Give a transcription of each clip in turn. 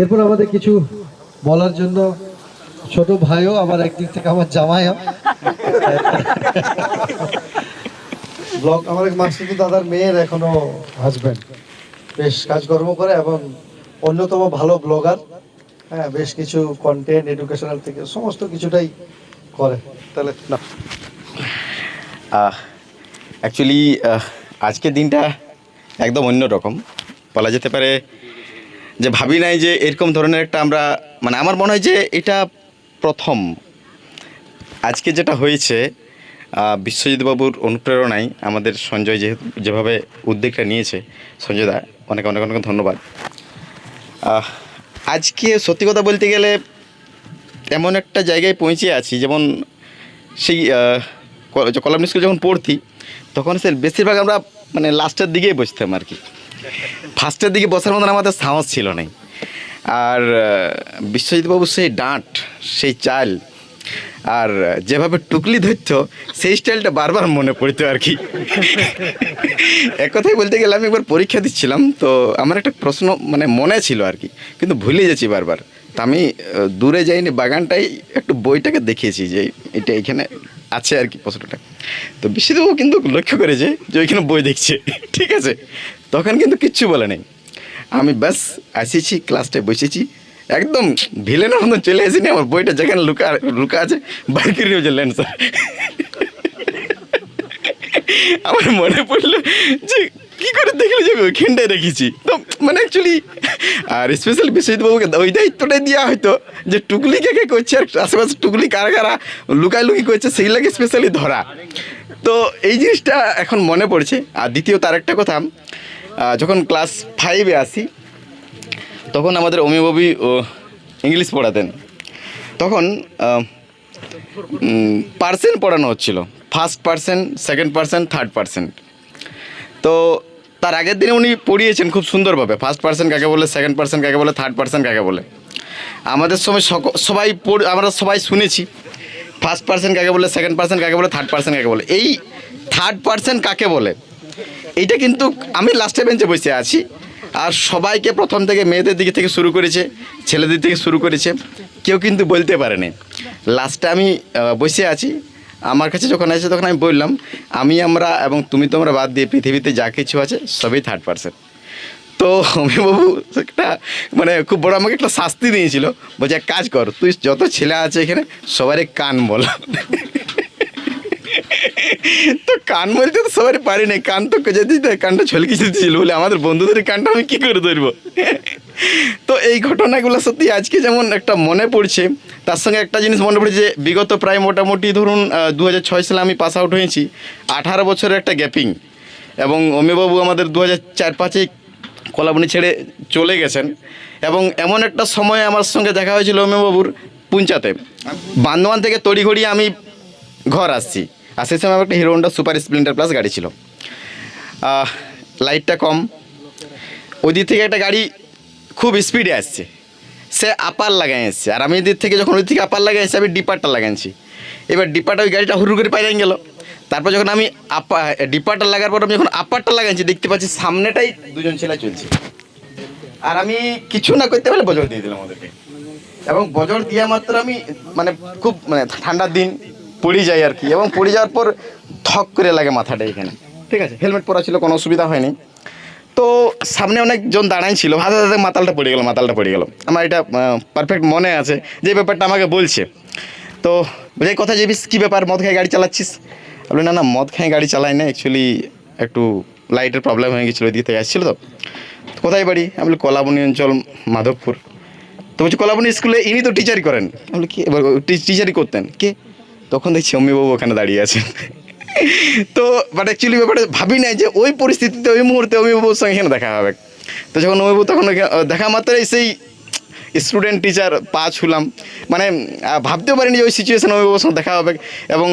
এরপর আমাদের কিছু বলার জন্য ছোট ভাইও আবার একদিক থেকে আমার জামাইও। ব্লগ আমার এক মাসুদু দাদার মেয়ের এখনও হাজবেন্ড বেশ কাজকর্ম করে এবং অন্যতম ভালো ব্লগার হ্যাঁ বেশ কিছু কন্টেন্ট এডুকেশনাল থেকে সমস্ত কিছুটাই করে। তাহলে না। অ্যাকচুয়ালি আজকের দিনটা একদম অন্য রকম বলা যেতে পারে যে ভাবি নাই যে এরকম ধরনের একটা আমরা মানে আমার মনে হয় যে এটা প্রথম। আজকে যেটা হয়েছে বিশ্বজিৎবাবুর অনুপ্রেরণায় আমাদের সঞ্জয় যেহেতু, যেভাবে উদ্যোগটা নিয়েছে, সঞ্জয় দা, অনেক অনেক অনেক ধন্যবাদ। আজকে সত্যি কথা বলতে গেলে এমন একটা জায়গায় পৌঁছে আছি, যেমন সেই কলাম স্কুল যখন পড়তি, তখন সে বেশিরভাগ আমরা মানে লাস্টের দিকেই বসতাম আর কি। ফার্স্টের দিকে বসার মতন আমাদের সাহস ছিল না আর বিশ্বজিৎবাবু সেই ডাঁট, সেই চাল, আর যেভাবে টুকলি ধরতো সেই স্টাইলটা বারবার মনে পড়তো আর কি। এক কথাই বলতে গেলে আমি একবার পরীক্ষা দিচ্ছিলাম, তো আমার একটা প্রশ্ন মানে মনে ছিল আর কি, কিন্তু ভুলে যাচ্ছি বারবার। তা আমি দূরে যাইনি, বাগানটাই একটু বইটাকে দেখিয়েছি যে এটা এখানে আছে আর কি প্রশ্নটা তো বিশ্বদেবু কিন্তু লক্ষ্য করেছে যে ওইখানে বই দেখছে, ঠিক আছে? তখন কিন্তু কিচ্ছু বলে নেই। আমি ব্যাস আসিছি ক্লাসটায় বসেছি। একদম ভিলেনের মতন চলে আসিনি, আমার বইটা যেখানে লুকা লুকা আছে বাইর করে নিয়ে চললেন স্যার। আমার মনে পড়ল যে কি করে দেখলে যে ওইখানটায় রেখেছি। তো মানে অ্যাকচুয়ালি আর স্পেশাল বিশ্বজিৎ বাবুকে ওই দায়িত্বটাই দেওয়া হয়তো যে টুকলি কে কে করছে, আর আশেপাশে টুকলি কারা কারা লুকায় লুকি করছে সেইগুলোকে স্পেশালি ধরা। তো এই জিনিসটা এখন মনে পড়ছে। আর দ্বিতীয় তার একটা কথা যখন ক্লাস ফাইভে আসি, তখন আমাদের অমিবাবী ইংলিশ পড়াতেন। তখন পার্সেন্ট পড়ানো হচ্ছিল। First percent second percent third percent তো তার আগের দিনে উনি পড়িয়েছেন খুব সুন্দরভাবে। ফার্স্ট পার্সেন্ট কাকে বলে সেকেন্ড পার্সেন্ট কাকে বলে থার্ড পার্সেন্ট কাকে বলে। আমাদের সময় সবাই আমরা সবাই শুনেছি ফার্স্ট পার্সেন্ট কাকে বলে সেকেন্ড পার্সেন্ট কাকে বলে থার্ড পার্সেন্ট কাকে বলে। এই থার্ড পার্সেন্ট কাকে বলে? এইটা কিন্তু আমি লাস্টে বেঞ্চে বসে আছি। আর সবাইকে প্রথম থেকে মেয়েদের দিকে থেকে শুরু করেছে, ছেলেদের থেকে শুরু করেছে, কেউ কিন্তু বলতে পারেনি। লাস্টে আমি বসে আছি। আমার কাছে যখন আসে তখন আমি বললাম, আমি, আমরা এবং তুমি তোমরা বাদ দিয়ে পৃথিবীতে যা কিছু আছে সবই থার্ড পার্সেন্ট তো অমিবাবু একটা মানে খুব বড় আমাকে একটা শাস্তি দিয়েছিল। বলছে, এক কাজ কর, তুই যত ছেলে আছে এখানে সবারই কান বল। তো কান বলতে তো সবারই পারি না কান তো কেজে কানটা ছলকে দিয়েছিল বলে আমাদের বন্ধুদের কানটা আমি কী করে ধরবো? তো এই ঘটনাগুলো সত্যি আজকে যেমন একটা মনে পড়ছে, তার সঙ্গে একটা জিনিস মনে পড়ছে যে বিগত প্রায় মোটামুটি ধরুন দু হাজার ছয় সালে আমি পাস আউট হয়েছি, আঠারো বছরের একটা গ্যাপিং এবং অমিবাবু আমাদের দু হাজার চার পাঁচে কলাবনি ছেড়ে চলে গেছেন এবং এমন একটা সময় আমার সঙ্গে দেখা হয়েছিল অমিবাবুর পুঞ্চাতে। বান্দোয়ান থেকে তড়িঘড়ি আমি ঘর আসছি। আর সেই সময় আমার একটা Hero Honda super splendor plus গাড়ি ছিল। লাইটটা কম। ওই দিক থেকে একটা গাড়ি খুব স্পিডে আসছে। সে আপার লাগাই আসছে। আর আমি এদিক থেকে যখন ওই থেকে আপার লাগাই আসছি, আমি ডিপারটা লাগাইছি এবার ডিপারটা ওই গাড়িটা হুরু করে পাইলেন গেল। তারপর যখন আমি আপা ডিপারটা লাগার পর আমি যখন আপারটা লাগাইছি দেখতে পাচ্ছি সামনেটাই দুজন ছেলে চলছে। আর আমি কিছু না করতে পারলে বজর দিয়ে দিলাম ওদেরকে। এবং বজর দেওয়া মাত্র আমি মানে খুব মানে ঠান্ডার দিন পড়ে যায় আর কি। এবং পড়ে যাওয়ার পর থক করে লাগে মাথাটা এখানে। ঠিক আছে? হেলমেট পরা ছিল, কোনো অসুবিধা হয়নি। তো সামনে অনেকজন দাঁড়াই ছিল। হাতে হাতে মাতালটা পড়ে গেল, মাতালটা পড়ে গেল। আমার এটা পারফেক্ট মনে আছে যে ব্যাপারটা আমাকে বলছে। তো বোঝাই কথা যে কী ব্যাপার? মদ খেয়ে গাড়ি চালাচ্ছিস? বলি, না না, মদ খেয়ে গাড়ি চালাই না। অ্যাকচুয়ালি একটু লাইটের প্রবলেম হয়ে গেছিল ওই দিক আসছিল তো। কোথায় বাড়ি? আমি বলি, কলাবনি অঞ্চল, মাধবপুর। তো বলছি, কলাবনি স্কুলে ইনি তো টিচারই করেন। আমি কি? এবার টিচারই করতেন। কে? তখন দেখছি অম্মিবাবু ওখানে দাঁড়িয়ে আছেন। তো বাট অ্যাকচুয়ালি ব্যাপারটা ভাবি নাই যে ওই পরিস্থিতিতে, ওই মুহূর্তে অমিবাবুর সঙ্গে এখানে দেখা হবে। তো যখন অমিবাবু তখন দেখা মাত্রই সেই স্টুডেন্ট টিচার পা ছুলাম। মানে ভাবতেও পারিনি যে ওই সিচুয়েশন অমিবাবুর সঙ্গে দেখা হবে। এবং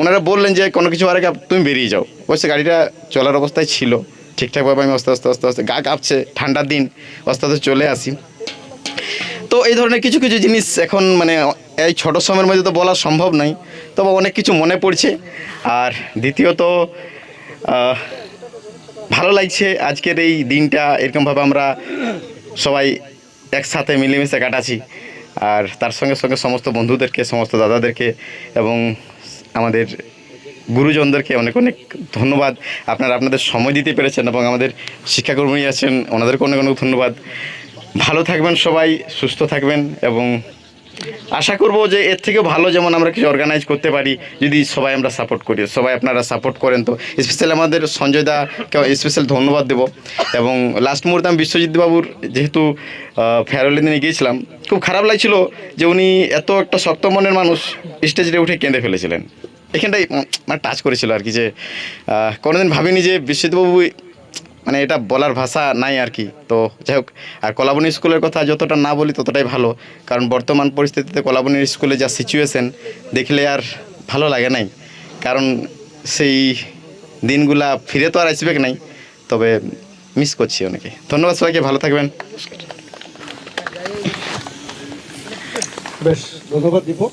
ওনারা বললেন যে কোনো কিছু আগে তুমি বেরিয়ে যাও। অবশ্য গাড়িটা চলার অবস্থায় ছিল। ঠিকঠাকভাবে আমি আস্তে আস্তে আস্তে আস্তে গা কাঁপছে। ঠান্ডার দিন, আস্তে আস্তে চলে আসি। তো এই ধরনের কিছু কিছু জিনিস এখন মানে এই ছোট সময়ের মধ্যে তো বলা সম্ভব নয়। তবে অনেক কিছু মনে পড়ছে। আর দ্বিতীয়ত ভালো লাগছে আজকের এই দিনটা। এরকমভাবে আমরা সবাই একসাথে মিলেমিশে কাটাছি আর তার সঙ্গে সঙ্গে সমস্ত বন্ধুদেরকে, সমস্ত দাদাদেরকে এবং আমাদের গুরুজনদেরকে অনেক অনেক ধন্যবাদ। আপনারা আপনাদের সময় দিতে পেরেছেন এবং আমাদের শিক্ষাকর্মী আছেন, ওনাদেরকে অনেক অনেক ধন্যবাদ। ভালো থাকবেন সবাই, সুস্থ থাকবেন এবং আশা করব যে এর থেকেও ভালো যেমন আমরা কিছু অর্গানাইজ করতে পারি, যদি সবাই আমরা সাপোর্ট করি। সবাই আপনারা সাপোর্ট করেন তো। স্পেশালি আমাদের সঞ্জয় দাকে স্পেশাল ধন্যবাদ দেব। এবং লাস্ট মুহূর্তে আমি বিশ্বজিৎ বাবুর যেহেতু ফেয়ারওয়েলের দিনে গিয়েছিলাম, খুব খারাপ লাগছিল যে উনি এত একটা শক্ত মনের মানুষ স্টেজে উঠে কেঁদে ফেলেছিলেন। এখানটাই মানে টাচ করেছিল আর কি যে কোনোদিন ভাবিনি যে বিশ্বজিৎবাবু মানে এটা বলার ভাষা নাই আর কি। তো যাই হোক, আর কলাবনী স্কুলের কথা যতটা না বলি ততটাই ভালো। কারণ বর্তমান পরিস্থিতিতে কলাবনী স্কুলে যা সিচুয়েশন দেখলে আর ভালো লাগে নাই। কারণ সেই দিনগুলা ফিরে তো আর আসবে নাই। তবে মিস করছি অনেকে। ধন্যবাদ সবাইকে, ভালো থাকবেন। বেশ, ধন্যবাদ দীপক।